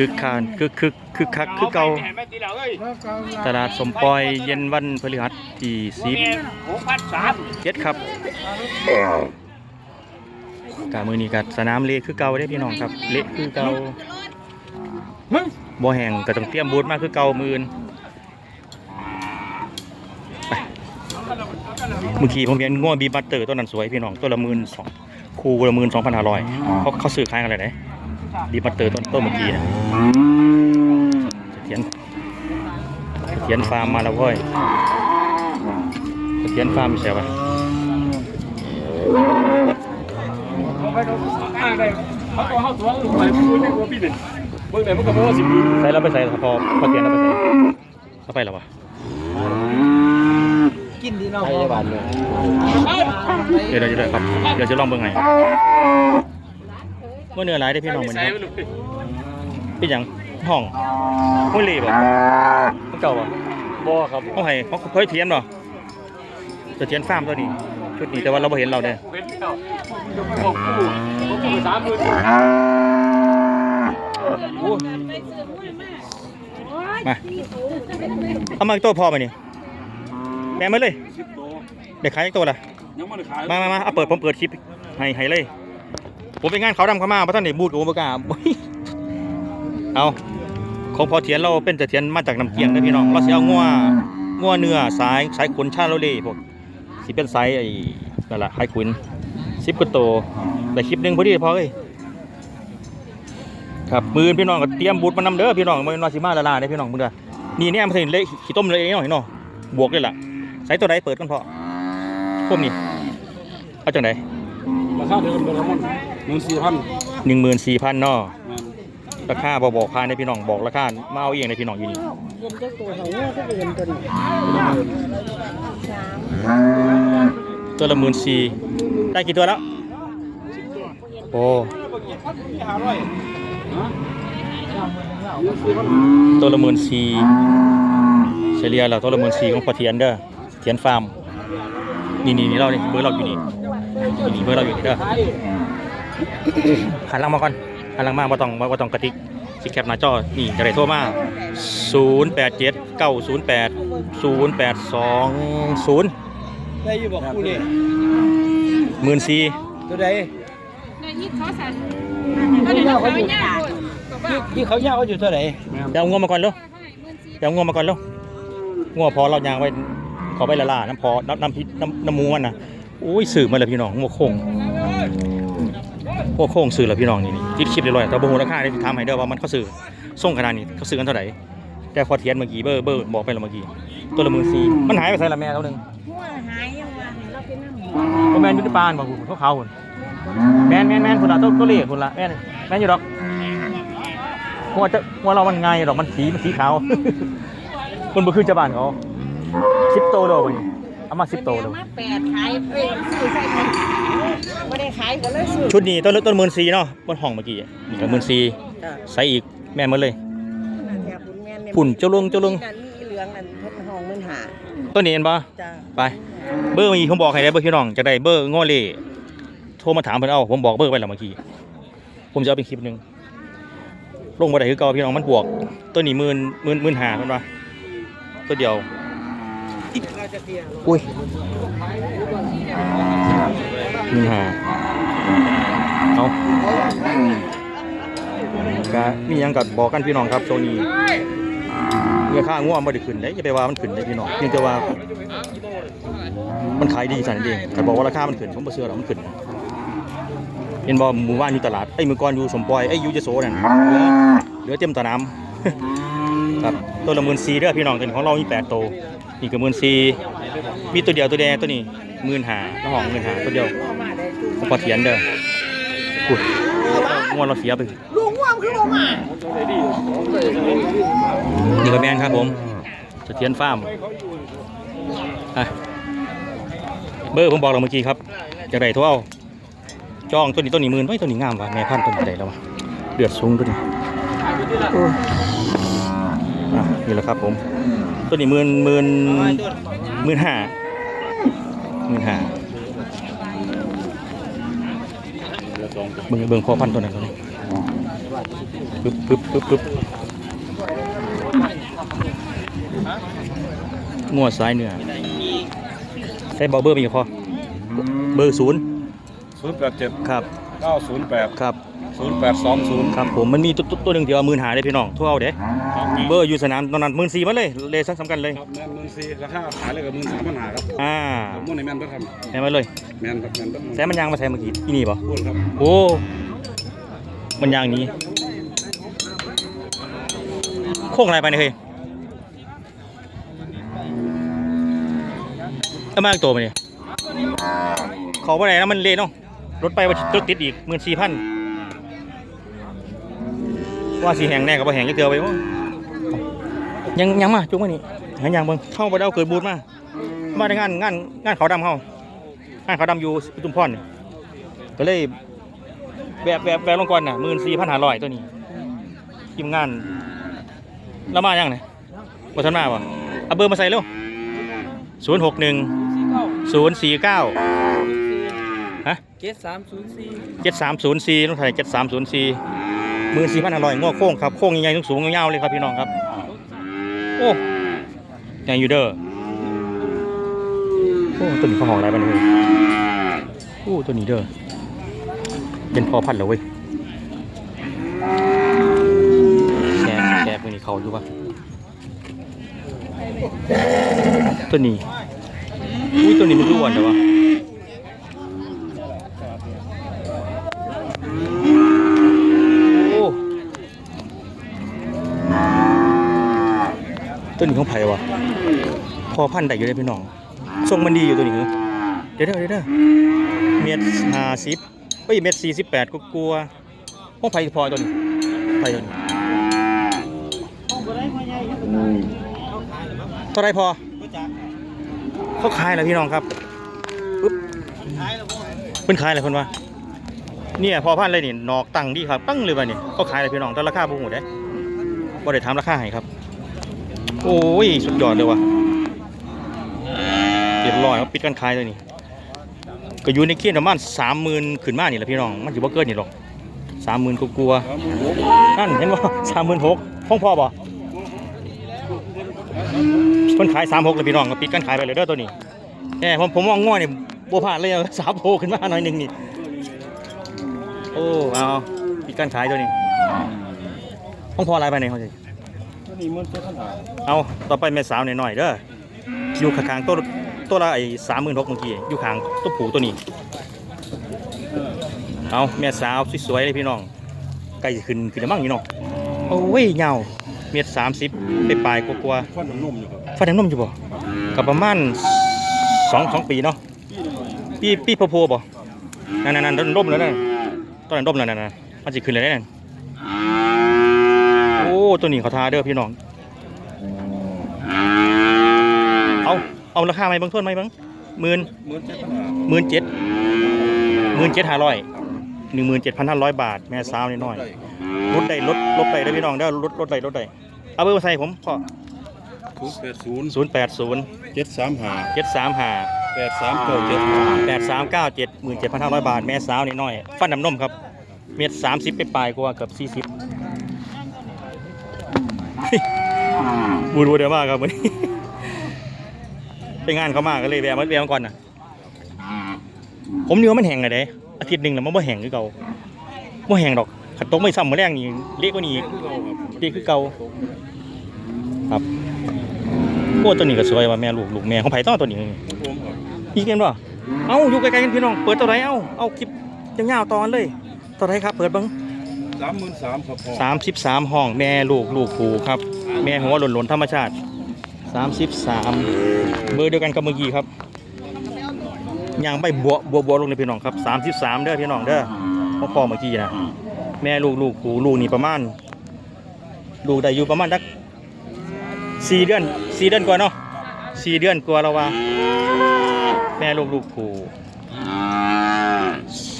คึกคานคึกคึกคึกคักคือเก่าตลาดสมปอยเย็นวันพฤหัสที่สิบหกพันสามเจ็ดครับกามือนี้กับสนามเละคือเก่าได้อพี่น้องครับ เละคือเก่าบ่แห้งก็ต้องเตรียมบูทมาคือเก่ามือนไปเมื่อกี้ผมเห็นง่วบีบัตเตอร์ตัวนั้นสวยพี่น้องตัวละหมื่นสอง คูละหมื่นสองพันห้าร้อยเขาเขาซื้อขายกันอะไรไหนบีบัตเตอร์ต้นต้นเมื่อกี้นะเสถียรเสถียรฟาร์มมาแล้วเว้ยเสถียรฟาร์มมีเสียปะอ้างได้เขาตัวเขาตัวลูกไปพูดในหัวพี่หนึ่งเบื้องไหนมันก็บอกว่าสิบปีใส่เราไปใส่พอพอเตียนเราไปใส่เข้าไปแล้ววะ กินดีเนาะให้บาทเลยเดี๋ยวเดี๋ยวเดี๋ยวครับเดี๋ยวจะลองเบิ่งไงเมื่อเนื้อหลายได้อพี่น้องเหมือนใส่กันไม่รู้เป็นหยังห้องห้วยเล่บ่ห้องเก่าบ่บ่ครับห้องไห้ห้องเฮ้ยเทียนบ่จะเทียนฟาร์มตัวนี้ชุดนี้แต่ว่าเราบ่เห็นเราเด้อเว้นแล้วบอกกูบอกกูสามหมื่นมาเอามาอีกตัวพอไหมนี่ แม่มาเลยสิบโตเด็กขายอีกตัวละยังไม่ได้ขายมามามาเอาเปิดผมเปิดคลิปให้ให้เลย ผมไปงานเขาดำเขามาเพราะท่านนี่บูดกับผมประกล้าศเอาของพอเทียนเราเป็นแต่เทียนมาจากน้ำเกียงนะพี่น้องเราสิเอางัวงัวเนื้อสายสายขุนชาโลเล่พวกสิเป็นสายไอ้นั่นแหละไฮขุนสิบกว่าโตวแต่คลิปหนึ่งพอดีพอเลยครับมือพี่น้องก็เตรียมบูดมานำเด้อพี่น้องมันมาสิมาละลาได้อพี่น้องมึงเด้อนี่เนี่ยมันถึงเละขี้ต้มเลยเนาะเห็นเนาะบวกเลยล่ะใส่ตัวใดเปิดกันพอพวกนี้เอาจังไดราคาเดิมเป็นละมันหนึ่งสี่พันหนึ่งหมื่นสี่พันเนาะราคาบอบอกพาในพี่น้องบอกราคามาเอาเองในพี่น้องอยู่นี่เย็นเจ้าตัวเขาเนี่ยก็เย็นตัวนี้ตัวละหมื่นสี่ได้กี่ตัวแล้วโอ้ตัวละหมื่นสี่เฉลี่ยแล้วตัวละหมื่นสี่ของพอเทียนเด้อ เทียนฟาร์มนี่นี่นี่เราเนี่ยเบอร์เราอยู่นี่นี่นี่เบอร์เราอยู่นี่เด้อหันหลังมาก่อนหันหลังมาบ่ต้องบ่ต้องกระติกสิแคปหน้าจอนี่จะได้โทรมา0 8 7 9 0 8 0 8 2 0ได้อยู่บอกกูนี่หมื่นสี่ตัวใดในที่เขาสั่นก็เดี๋ยวเขาไม่ยากคนบอกว่าที่เขาย่าเขาอยู่ตัวไหนเดี๋ยวเอางวมาก่อนเร็วเท่าไหร่หมื่นสี่เดี๋ยวเอางวมาก่อนเร็วงวพอเรายางไว้ ขอไปละลาน้ำพอน้ำน้ำพริกน้ำน้ำมูมันนะอุ้ยสื่อมาเลยพี่น้องงวโค้งงวโค้งสื่อแล้วพี่น้องนี่นี่ติดคลิปเรียบร้อยแต่บ่ฮู้ราคาได้ทำให้เด้อว่ามันเขาสื่อส่งขนาดนี้เขาซื้อกันเท่าไหร่แต่พอเทียนเมื่อกี้เบอร์เบอร์บอกไปแล้วเมื่อกี้ตัวละหมื่นสี่มันหายไปใส่ละแม่เท่านึงหัวหายยังวะเราเป็นน้ำหมูก็แมนอยุติปานบอกคุณเขาเขาคุณแมนแมนแมนคุณละตัวตัวเล็กคุณละแมนแมนอยู่ดอกหัวจะหัวเรามันง่ายดอกมันสีมันสีขาวคุณบ่คือเจ้าบ้านเขา สิบโตโลวันนี้เอามาสิบโตโลมาแปดขายเอ้ยซื้อใส่ไหนไม่ได้ขายก็เลยซื้อชุดนี้ต้นต้นหมื่นสี่เนาะบนห้องเมื่อกี้นี่ก็หมื่นสี่ใส่อีกแม่นหมดเลย ฝุ่นเจ้าลุงเจ้าลุง นั่นมีเหลืองนั่นเพิ่นห้องมันหาต้นนี้เห็นปะจ้าไป เบอร์เมื่อกี้ผมบอกให้ได้เบอร์พี่น้องจะได้เบอร์ง้อเล่โทรมาถามเพิ่นเอาผมบอกเบอร์ไปแล้วเมื่อกี้ผมจะเอาเป็นคลิปหนึงลงมาได้คือเก่าพี่น้องมันบวกตัวนี้หมื่นหมื่นหมื่นห้าเพิ่นว่าตัวเดียว อุ้ยหมื่นห้าเอาก็มียังกับอกกันพี่น้องครับโซนี้เงื่อค่าง่วงบ่ได้ขึ้นได้อย่าไปว่ามันขึ้นได้พี่น้องเพียงแต่ว่า มันขายดีสันเองแต่บอกว่าราคามันขึ้นผมบ่เชื่อหรอกมันขึ้นเห็นบ่หมู่บ้านอยู่ตลาดไอ้มือก่อนอยู่สมปอยไอ้ยอยู่ยโสนั่นเหลือเหลือเต็มตะน้ำครับตัวละหมื่นสี่เด้อพี่น้องตัวนี้ของเรามีแปดตัว นี่ก็หมื่นสี่มีตัวเดียวตัวแดงตัวนี้หมื่นหาแล้วห้องหมื่นหาตัวเดียวของพอเทียนเด้ออุ้ยงวดเราเสียไปลุงว่ามคือบ่มานี่ก็แม่นครับผมเสถียรฟาร์มเบอร์ผมบอกเราเมื่อกี้ครับจากไหนทรเอาจองตัวนี้ตัวนี้หมื่นไว้ตัวนี้งามว่ะแม่พันตัวนี้ใดแล้ววะเดือดสูงตัวนี้โอ้ยอะนี่แหละครับผม ตัวนี้หมื่นหมื่นหมื่นห้าหมื่นห้าแล้วก็องตัวเบิ่งเบิ่งพอพันธุ์ตัวนั้นตัวนี้ปึ๊บปึ๊บปึ๊บปึ๊บงัวสายเหนือใส่เบอร์เบอร์มีพอเบอร์ศูนย์ศูนย์แปดเจ็ดครับ เก้าศูนย์แปดครับศูนย์แปดสองศูนย์ครับผมมันมีตัวตัวตัวหนึ่งที่เอามื่นหาได้พี่น้องทั่วเอาเด้เบอร์อยู่สนามตอนนั้นมื่นสี่มาเลยเลยสักสำคัญเลยครับแมนหมื่นสี่ราคาขายเลยกับหมื่นสามพันหาครับอ่าผมมุ่งในแมนเพื่อทแซมมาเลยำแมนครับแมนเพื่อแซมมันยางมาแซมเมื่อกี้ที่นี่ป่ะพูดครับโอ้มันยางนี้โค้งอะไรไปเนี่ยเฮ้ยเอามาอีกตัวไปเนี่ยเขาไปไหนนะมันเละเนาะ รถไปว่ารถติดอีกหมื่นสี่พันว่าสีแหงแน่กับว่าแหงจะเกือไปวะยังยังมาจุ๊กมานี่หายังเบิ่งเข้าไปเอาเกิดบูดมามาในงานงานงานเขาวดำเขางานเขาวดำอยู่อุตุมพรนก็เลยแบบแบบแบบลงก่อนน่ะหมื่นสี่พันห้าร้อยตัวนี้ทีมงานแล้วมายังไงบัทันมาป่ะเอาเบอร์มาใส่เร็วศูนย์หกหนึ่งศูนย์สี่เก้า ฮะเจ็ดสามศูนย์สี่เจ็ดสามศูนย์สี่ต้องไทยเจ็ดสามศูนย์สี่หมื่นสี่พันห้าร้อยงอโค้งครับโค้งใหญ่ๆสูงๆยาวๆเลยครับพี่น้องครับ โอ้ใหญ่อยู่เด้อโอ้ตัวนี้เขาห้องอะไรบ้างเนี่ยโอ้ตัวนี้เด้อเป็นพอพันธุ์แล้วเว้ยแกะแกะพวกนี้เขาอยู่ปะตัวนี้อุ้ยตัวนี้มันรู้อ่อนแต่ว่าโอ้ ตัวนี้ของไผ่วะพอพันธุ์ได้อยู่เลยพี่น้องทรงมันดีอยู่ตัวนี้เหรอเดี๋ยวเด้อเดี๋ยวเด้อเมตรห้าสิบเอ้ยเมตรสี่สิบแปดก็กลัวๆของไผ่พอตัวนี้ไผ่ตัวนี้เท่าไรพอเขาขายแล้วพี่น้องครับปึ๊บเพิ่นขายอะไรเพิ่นวะเนี่ยพอพันเลยนี่นอกตังดีครับตั้งเลยว่ะนี่เขาขายอะไรพี่น้องแต่ราคาบ่ฮู้เด้บ่ได้ถามราคาให้ครับ โอ้ย สุดยอดเลยว่ะเรียบร้อยเขาปิดการขายเลยนี่ ก็อยู่ในเกณฑ์ประมาณ30,000ขึ้นมานี่แหละพี่น้อง มันสิบ่เกินนี่หรอก30,000กลัวๆนั่นเห็นบ่36,000ห้องพอบ่เพิ่นขายสามหกเลยพี่น้องก็ปิดกันขายไปเลยเด้อตัวนี้แหมผมผมมองง่อยนี่บัวผ่านเลยสามโพขึ้นมาหน่อยหนึ่งนี่โอ้เอาปิดกันขายตัวนี้ห้องพออะไรไปไหนเขาจะ นี้มันเจ็ดพันหาเอาต่อไปแม่สาวหน่อยๆเด้ออยู่ข้างๆตัวตัวละไอ้สามหมื่นหกเมื่อกี้อยู่ข้างตัวผูตัวนี้ เอาแม่สาวสวยๆเลยพี่น้องใกล้จะขึ้นขึ้นแล้วมั้งนี่น้องโอ้ยเงาเม็ดสามสิบไปปลายๆกลัวๆฟันนุ่มอยู่ครับฟันน้ำนมอยู่บ่กับประมาณสองสองปีเนาะปีปีโพโพบ่นั่นนั่นนั่นร่มแล้วนั่นตอนนั้นร่มแล้วนั่นนั่นมันสิขึ้นเลยนั่นโอ้ ตัวนี้เขาทาเด้อพี่น้อง เอาเอาราคาไหมเบางต้นไหมเบางหมื่นหมื่นเจ็ดพันหาหมื่นเจ็ดหมื่นเจ็ดห้าร้อยหนึ่งหมื่นเจ็ดพันห้าร้อยบาท แม่สาวน้อยๆลดได้ลดลดได้เด้อพี่น้องเด้อลดลดได้ลดได้เอาเบอร์มาใส่ผมขอศูนย์แปดศูนย์ศูนย์แปดศูนย์เจ็ดสามหาเจ็ดสามห้าแปดสามเก้าเจ็ดแปดสามเก้าเจ็ดหมื่นเจ็ดพันห้าร้อยบาท แม่สาวนิดหน่อย ฟันน้ำนมครับ เม็ดสามสิบไปปลายกว่าเกือบสี่สิบ บูดูเดี๋ยวมากครับวันนี้ไปงานเขามากก็เลยแวะมาแวะมาก่อนนะผมนึกว่ามันแห้งไงเด้อาทิตย์หนึ่งแล้วมันบ่แห้งคือเก่าบ่แห้งดอกขัดตกไม่ซ้ำมาแรงนี่เละกว่านี้อีกเละคือเก่าครับโอ้ตัวนี้ก็สวยว่าแม่ลูกลูกแม่ของไผ่ต้องเอาตัวนี้ผมครับอีกเห็นป่ะเอ้าอยู่ไกลๆกันพี่น้องเปิดตัวไหนเอ้าเอาคลิปยาวๆตอนเลยตัวไหนครับเปิดเบัง สามหมื่นสามครับพ่อสามสิบสามห้องแม่ลูกลูกผูครับ แม่หัวหล่นๆธรรมชาติสามสิบสามเบอร์เดียวกันกับเมื่อกี้ครับยางใบบวบวบวลงเลยพี่น้องครับสามสิบสามเด้อพี่น้องเด้อพ่อพ่อเมื่อกี้นะแม่ลูกลูกผูลูกนี่ประมาณลูกได้อยู่ประมาณสักสี่เดือนสี่เดือนกว่าเนาะสี่เดือนกว่าแล้วว่า แม่ลูกลูกผู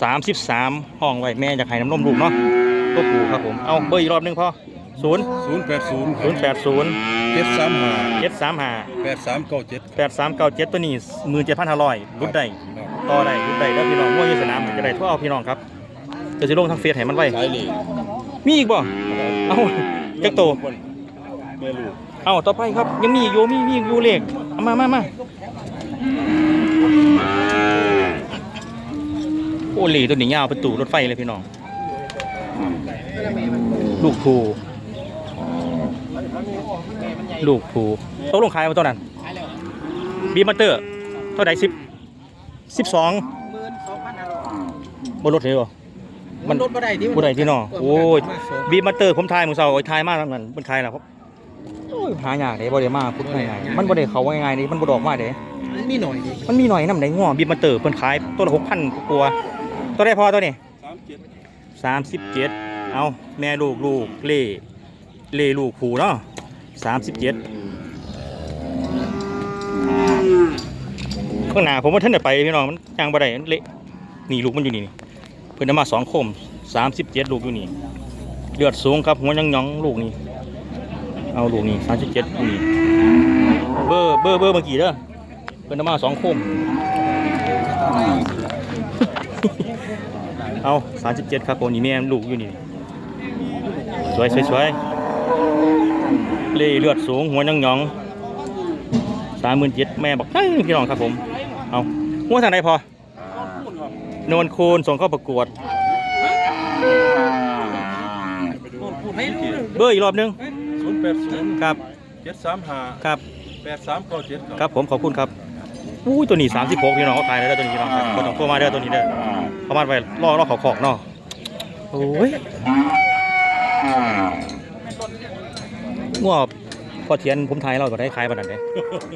สามสิบสามห้องไว้แม่จะให้น้ำนมลูกเนาะ ตัวผูครับผม เอาเบอร์อีกรอบหนึงพอศูนย์ศูนย์แปดศูนย์ศูนย์แปดศูนย์เจ็ดสามหาเจ็ดสามห้าแปดสามเก้าเจ็ดแปดสามเก้าเจ็ดตัวนี้หมื่นเจ็ดพันห้าร้อยรุดได้ครับต่อได้รุดได้แล้วพี่น้องมั่วอยี่สนามจะได้ทั่วเอาพี่น้องครับเดี๋ยวจะลงทางเฟซให้มันไว้ สายเหล็กมีอีกบ่ เอ้าจักโต แม่ลูกเอ้าต่อไปครับ ยังมีอีกอยู่มีมีอีกอยู่เลขเอามามามาโอ้เหลีตัวนี้ยาวเป็นตู่รถไฟเลยพี่น้อง ลูกภูลูกภูตกลงขายมาตัวนั้นบีมาเตอร์เท่าไหร่สิบสิบสองบนรถเลยเหรอมันรถบ่ได้ที่บ่ได้ที่นอโอ้ยบีมาเตอร์ผมทายมื้อเช้าโอ้ยทายมากทั้งนั้นมันขายแล้วครับโอ้ยหายากเด้บ่ได้มาพูดง่ายๆมันบ่ได้เข้าง่ายๆเด้มันบ่ดอกมาเด้มีหน่อยดิมันมีหน่อยนำได้ง้อบีมาเตอร์เพิ่นขายตัวละ6,000กว่าๆตัวได้พอตัวนี้ สามเจ็ด37เอาแม่ลูกลูกเล่เล่ลูกผูเนาะ37ข้างหน้าผมว่าท่านได้ไปพี่น้องมันยังบ่ได้มันเละนี่ลูกมันอยู่นี่เพิ่นเอามาสองคม37ลูกอยู่นี่เลือดสูงครับหัวยังยองลูกนี่เอาลูกนี่37ลูกนี่เบอร์เบอร์เบอร์เมื่อกี้เด้อเพิ่นมาสองคม เอา37ครับผมนี่แม่ลูกอยู่นี่สวยสวยสวยเล่เลือดสูงหัวยังหยองสามหมื่นเจ็ดแม่บอกเฮ้ยพี่น้องครับผม เอาหัวทางไหนพอโนนคูณส่งเข้าประกวด เบอร์อีกรอบหนึงศูนย์แปดศูนย์ครับเจ็ดสามห้าครับแปดสามเก้าเจ็ดครับผมขอบคุณครับ อุ้ยตัวนี้36พี่น้องเขาขายได้แล้วตัวนี้พี่น้องครับบ่ต้องโทรมาเด้อตัวนี้เด้อประมาณไปล่อล่อเขาขอกเนาะโอ้ยงัวพอเทียนผมทายเราก็ได้ขายปานนั้นเด้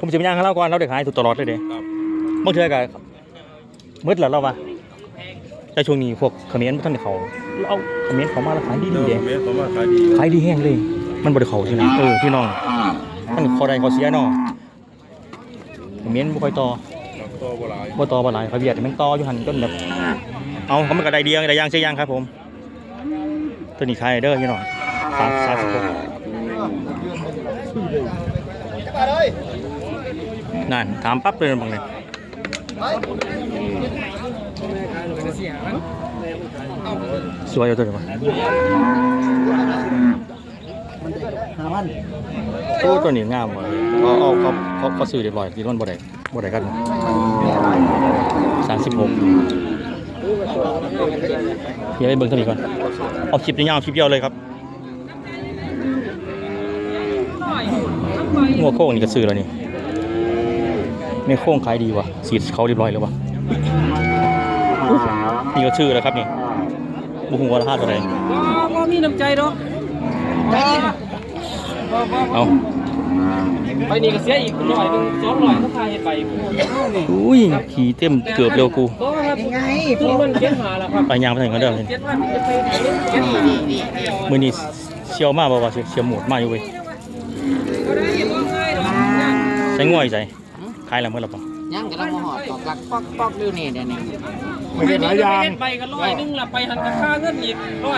ผมสิไปย่างให้เราก่อนเราได้ขายถูกตลอดเลยเด้ครับบางเทื่อก็มืดแล้วเราว่าแต่ช่วงนี้พวกเขมิ้นบ่ทันได้เขาเราเอาเขมิ้นเขามาแล้วขายดีเดิดีมเด้เมตรประมาณขายดี ขายดีแห้งเลย มันบ่ได้เขาใช่ไหมเออพี่น้องมันเขาได้เขาเสียเนาะ เขมิ้นบ่ค่อยต่อครับตัวโบราณบ่ต่อบ่หลายเขาเวียดมันต่ออยู่หั่นจนแบบ เอาเขามันก็ได้เดียวได้ย่างใช่ย่างครับผม ตัวนี้ขายเด้อพี่น้องสามสามสิบหกนั่นถามปั๊บเลยบางเลยสวยอยู่ตัวเดียว ห้าพันโอ้ตัวนี้งามว่ะเขาเอาเขาเขาเขาซื้อเรียบร้อยที่นั่นบ่ได้บ่ได้กันสามสิบหกเดี๋ยวไปเบิ่งตัวนี้ก่อน เอาคลิปนี้ยาวคลิปเดียวเลยครับงัวโค้งนี่ก็ซื้อแล้วนี่แม่โค้งขายดีว่ะสีดเขาเรียบร้อยแล้วว่ะนี่ก็ชื่อแล้วครับนี่บุหัวราคาเท่าไหร่บ่มีน้ำใจดอก เอาไปนี่ก็เสียอีกร้อยหนึงสองร้อยถ้าทายไปอุ้ยขี่เต็มเกือบเร็วกูก็ครับไงพวกมันเก็บมาแล้วครับไปยางไปไหนกันเด้อเจ็ดพันจะไปเก็บมามือนี้เชียวมากบ่าวะเชียวเชียวหมดมากอยู่เว้ยใช้ง่วยใจขายแล้วเมื่อไหร่ปะยังกำลังมาหอดตอกหลักปอกปอกดูนี่เดี๋ยวนี้ไปหลายอย่างไปกันร้อยหนึงละไปหันกับค่าเงินอีกร้อย